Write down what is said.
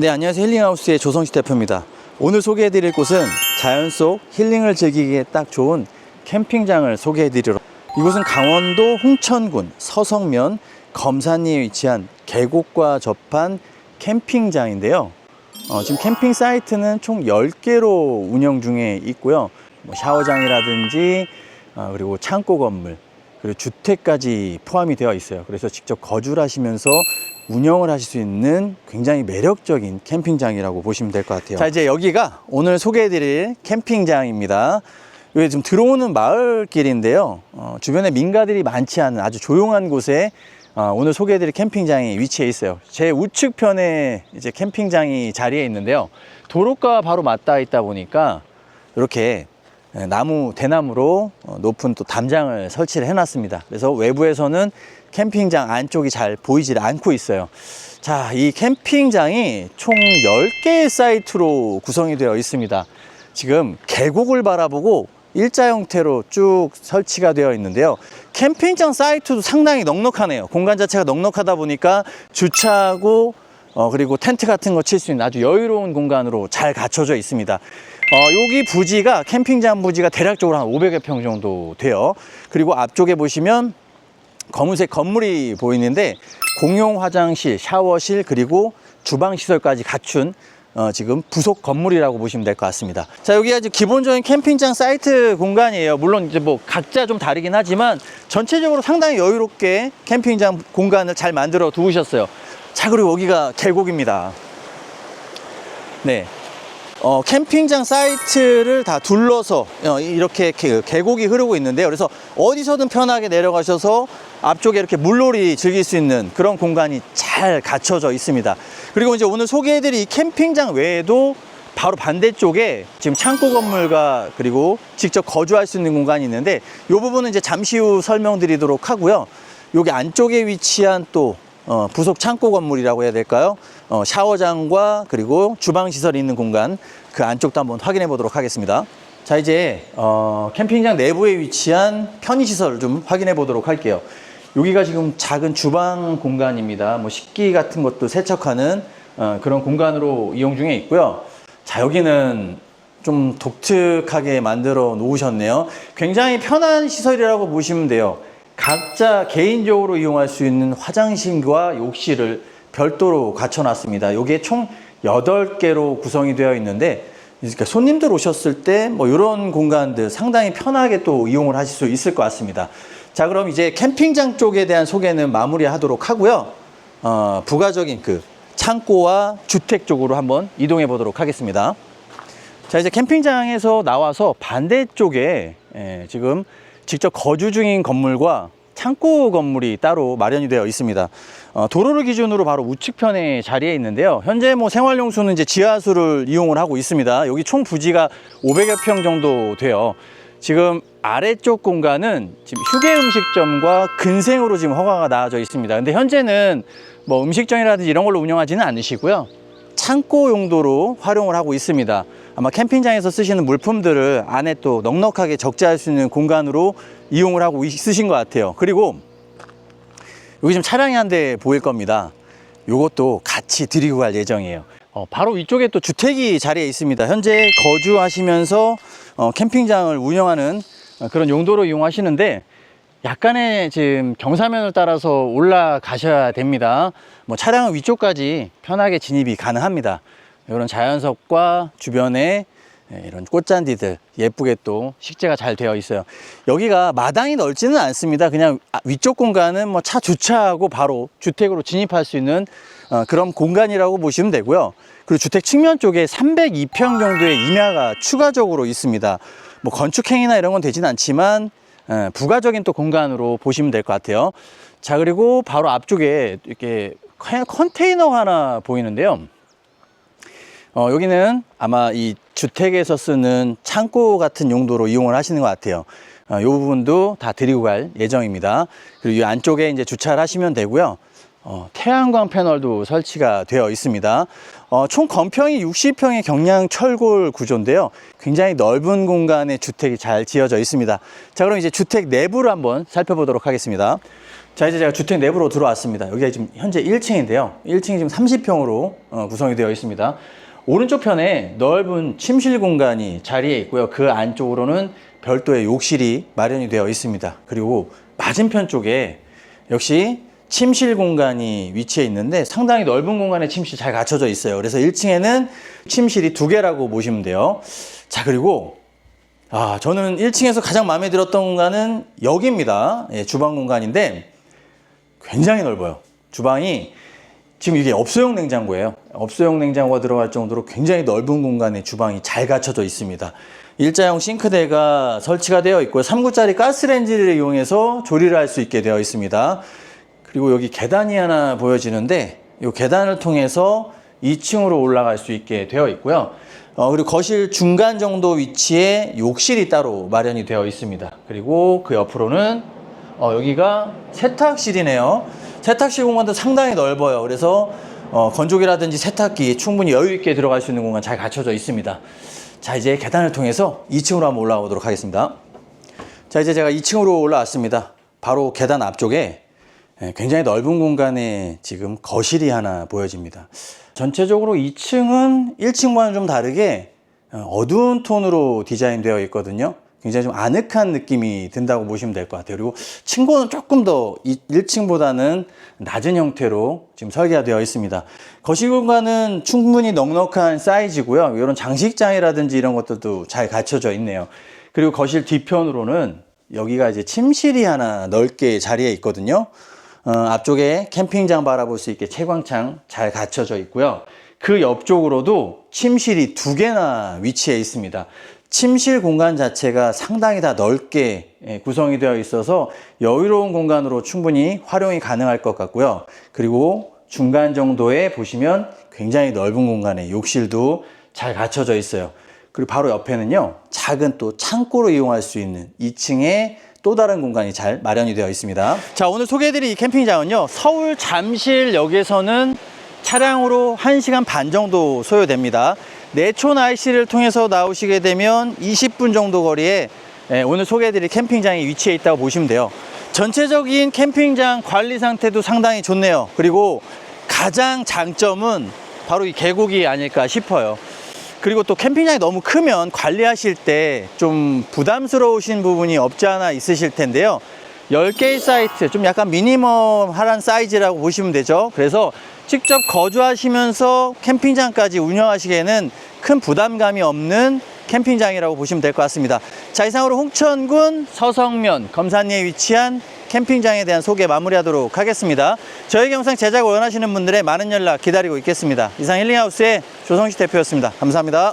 네, 안녕하세요. 힐링하우스의 조성식 대표입니다. 오늘 소개해드릴 곳은 자연 속 힐링을 즐기기에 딱 좋은 캠핑장을 소개해드리러 이곳은 강원도 홍천군 서성면 검산리에 위치한 계곡과 접한 캠핑장인데요. 어, 지금 캠핑 사이트는 총 10개로 운영 중에 있고요. 뭐 샤워장이라든지 아, 그리고 창고 건물 그리고 주택까지 포함이 되어 있어요. 그래서 직접 거주를 하시면서 운영을 하실 수 있는 굉장히 매력적인 캠핑장이라고 보시면 될 것 같아요. 자, 이제 여기가 오늘 소개해드릴 캠핑장입니다. 여기 지금 들어오는 마을길인데요. 어, 주변에 민가들이 많지 않은 아주 조용한 곳에 어, 오늘 소개해드릴 캠핑장이 위치해 있어요. 제 우측편에 이제 캠핑장이 자리해 있는데요. 도로가 바로 맞닿아 있다 보니까 이렇게 예, 나무 대나무로 어, 높은 또 담장을 설치를 해놨습니다. 그래서 외부에서는 캠핑장 안쪽이 잘 보이질 않고 있어요. 자, 이 캠핑장이 총 10개의 사이트로 구성이 되어 있습니다. 지금 계곡을 바라보고 일자 형태로 쭉 설치가 되어 있는데요. 캠핑장 사이트도 상당히 넉넉하네요. 공간 자체가 넉넉하다 보니까 주차하고 어, 그리고 텐트 같은 거 칠 수 있는 아주 여유로운 공간으로 잘 갖춰져 있습니다. 어, 여기 부지가 캠핑장 부지가 대략적으로 한 500여 평 정도 돼요. 그리고 앞쪽에 보시면 검은색 건물이 보이는데 공용 화장실, 샤워실 그리고 주방 시설까지 갖춘 어, 지금 부속 건물이라고 보시면 될 것 같습니다. 자, 여기가 이제 기본적인 캠핑장 사이트 공간이에요. 물론 이제 뭐 각자 좀 다르긴 하지만 전체적으로 상당히 여유롭게 캠핑장 공간을 잘 만들어 두셨어요. 자, 그리고 여기가 계곡입니다. 네. 어, 캠핑장 사이트를 다 둘러서 어, 이렇게 개- 계곡이 흐르고 있는데요. 그래서 어디서든 편하게 내려가셔서 앞쪽에 이렇게 물놀이 즐길 수 있는 그런 공간이 잘 갖춰져 있습니다. 그리고 이제 오늘 소개해드릴 이 캠핑장 외에도 바로 반대쪽에 지금 창고 건물과 그리고 직접 거주할 수 있는 공간이 있는데 이 부분은 이제 잠시 후 설명드리도록 하고요. 여기 안쪽에 위치한 또 어, 부속 창고 건물이라고 해야 될까요? 어, 샤워장과 그리고 주방 시설이 있는 공간 그 안쪽도 한번 확인해 보도록 하겠습니다. 자 이제 어, 캠핑장 내부에 위치한 편의 시설을 좀 확인해 보도록 할게요. 여기가 지금 작은 주방 공간입니다. 뭐 식기 같은 것도 세척하는 어, 그런 공간으로 이용 중에 있고요. 자 여기는 좀 독특하게 만들어 놓으셨네요. 굉장히 편한 시설이라고 보시면 돼요. 각자 개인적으로 이용할 수 있는 화장실과 욕실을 별도로 갖춰놨습니다. 이게 총 8개로 구성이 되어 있는데 그러니까 손님들 오셨을 때 뭐 이런 공간들 상당히 편하게 또 이용을 하실 수 있을 것 같습니다. 자, 그럼 이제 캠핑장 쪽에 대한 소개는 마무리하도록 하고요. 어, 부가적인 그 창고와 주택 쪽으로 한번 이동해 보도록 하겠습니다. 자 이제 캠핑장에서 나와서 반대쪽에 예, 지금 직접 거주 중인 건물과 창고 건물이 따로 마련이 되어 있습니다. 어, 도로를 기준으로 바로 우측편에 자리해 있는데요. 현재 뭐 생활용수는 이제 지하수를 이용을 하고 있습니다. 여기 총 부지가 500여 평 정도 돼요. 지금 아래쪽 공간은 지금 휴게 음식점과 근생으로 지금 허가가 나와져 있습니다. 근데 현재는 뭐 음식점이라든지 이런 걸로 운영하지는 않으시고요. 창고 용도로 활용을 하고 있습니다. 아마 캠핑장에서 쓰시는 물품들을 안에 또 넉넉하게 적재할 수 있는 공간으로 이용을 하고 있으신 것 같아요. 그리고 여기 지금 차량이 한 대 보일 겁니다. 요것도 같이 드리고 갈 예정이에요. 어, 바로 이쪽에 또 주택이 자리에 있습니다. 현재 거주하시면서 어, 캠핑장을 운영하는 어, 그런 용도로 이용하시는데 약간의 지금 경사면을 따라서 올라가셔야 됩니다. 뭐 차량은 위쪽까지 편하게 진입이 가능합니다. 이런 자연석과 주변에 예, 이런 꽃잔디들 예쁘게 또 식재가 잘 되어 있어요. 여기가 마당이 넓지는 않습니다. 그냥 아, 위쪽 공간은 뭐 차 주차하고 바로 주택으로 진입할 수 있는 어, 그런 공간이라고 보시면 되고요. 그리고 주택 측면 쪽에 302평 정도의 임야가 추가적으로 있습니다. 뭐 건축행위나 이런 건 되진 않지만 예, 부가적인 또 공간으로 보시면 될 것 같아요. 자, 그리고 바로 앞쪽에 이렇게 컨- 컨테이너 하나 보이는데요. 어, 여기는 아마 이 주택에서 쓰는 창고 같은 용도로 이용을 하시는 것 같아요. 어, 이 부분도 다 드리고 갈 예정입니다. 그리고 이 안쪽에 이제 주차를 하시면 되고요. 어, 태양광 패널도 설치가 되어 있습니다. 어, 총 건평이 60평의 경량 철골 구조인데요. 굉장히 넓은 공간에 주택이 잘 지어져 있습니다. 자, 그럼 이제 주택 내부를 한번 살펴보도록 하겠습니다. 자, 이제 제가 주택 내부로 들어왔습니다. 여기가 지금 현재 1층인데요. 1층이 지금 30평으로 어, 구성이 되어 있습니다. 오른쪽 편에 넓은 침실 공간이 자리에 있고요. 그 안쪽으로는 별도의 욕실이 마련이 되어 있습니다. 그리고 맞은편 쪽에 역시 침실 공간이 위치해 있는데 상당히 넓은 공간에 침실이 잘 갖춰져 있어요. 그래서 1층에는 침실이 두 개라고 보시면 돼요. 자, 그리고 아, 저는 1층에서 가장 마음에 들었던 공간은 여기입니다. 예, 주방 공간인데 굉장히 넓어요. 주방이 지금 이게 업소용 냉장고예요. 업소용 냉장고가 들어갈 정도로 굉장히 넓은 공간에 주방이 잘 갖춰져 있습니다. 일자형 싱크대가 설치가 되어 있고요. 3구짜리 가스레인지를 이용해서 조리를 할 수 있게 되어 있습니다. 그리고 여기 계단이 하나 보여지는데 이 계단을 통해서 2층으로 올라갈 수 있게 되어 있고요. 어, 그리고 거실 중간 정도 위치에 욕실이 따로 마련이 되어 있습니다. 그리고 그 옆으로는 어, 여기가 세탁실이네요. 세탁실 공간도 상당히 넓어요. 그래서 어, 건조기라든지 세탁기 충분히 여유 있게 들어갈 수 있는 공간 잘 갖춰져 있습니다. 자, 이제 계단을 통해서 2층으로 한번 올라가 보도록 하겠습니다. 자, 이제 제가 2층으로 올라왔습니다. 바로 계단 앞쪽에 예, 굉장히 넓은 공간에 지금 거실이 하나 보여집니다. 전체적으로 2층은 1층과는 좀 다르게 어, 어두운 톤으로 디자인되어 있거든요. 굉장히 좀 아늑한 느낌이 든다고 보시면 될 것 같아요. 그리고 층고는 조금 더 1층보다는 낮은 형태로 지금 설계가 되어 있습니다. 거실 공간은 충분히 넉넉한 사이즈고요. 이런 장식장이라든지 이런 것들도 잘 갖춰져 있네요. 그리고 거실 뒤편으로는 여기가 이제 침실이 하나 넓게 자리에 있거든요. 어, 앞쪽에 캠핑장 바라볼 수 있게 채광창 잘 갖춰져 있고요. 그 옆쪽으로도 침실이 두 개나 위치해 있습니다. 침실 공간 자체가 상당히 다 넓게 예, 구성이 되어 있어서 여유로운 공간으로 충분히 활용이 가능할 것 같고요. 그리고 중간 정도에 보시면 굉장히 넓은 공간에 욕실도 잘 갖춰져 있어요. 그리고 바로 옆에는요, 작은 또 창고로 이용할 수 있는 2층에 또 다른 공간이 잘 마련이 되어 있습니다. 자, 오늘 소개해드릴 이 캠핑장은요, 서울 잠실역에서는 차량으로 1시간 반 정도 소요됩니다. 내촌 IC를 통해서 나오시게 되면 20분 정도 거리에 예, 오늘 소개해드릴 캠핑장이 위치해 있다고 보시면 돼요. 전체적인 캠핑장 관리 상태도 상당히 좋네요. 그리고 가장 장점은 바로 이 계곡이 아닐까 싶어요. 그리고 또 캠핑장이 너무 크면 관리하실 때 좀 부담스러우신 부분이 없지 않아 있으실 텐데요. 10개의 사이트, 좀 약간 미니멈한 사이즈라고 보시면 되죠. 그래서 직접 거주하시면서 캠핑장까지 운영하시기에는 큰 부담감이 없는 캠핑장이라고 보시면 될 것 같습니다. 자, 이상으로 홍천군 서성면 검산리에 위치한 캠핑장에 대한 소개 마무리하도록 하겠습니다. 저희 영상 제작을 원하시는 분들의 많은 연락 기다리고 있겠습니다. 이상 힐링하우스의 조성식 대표였습니다. 감사합니다.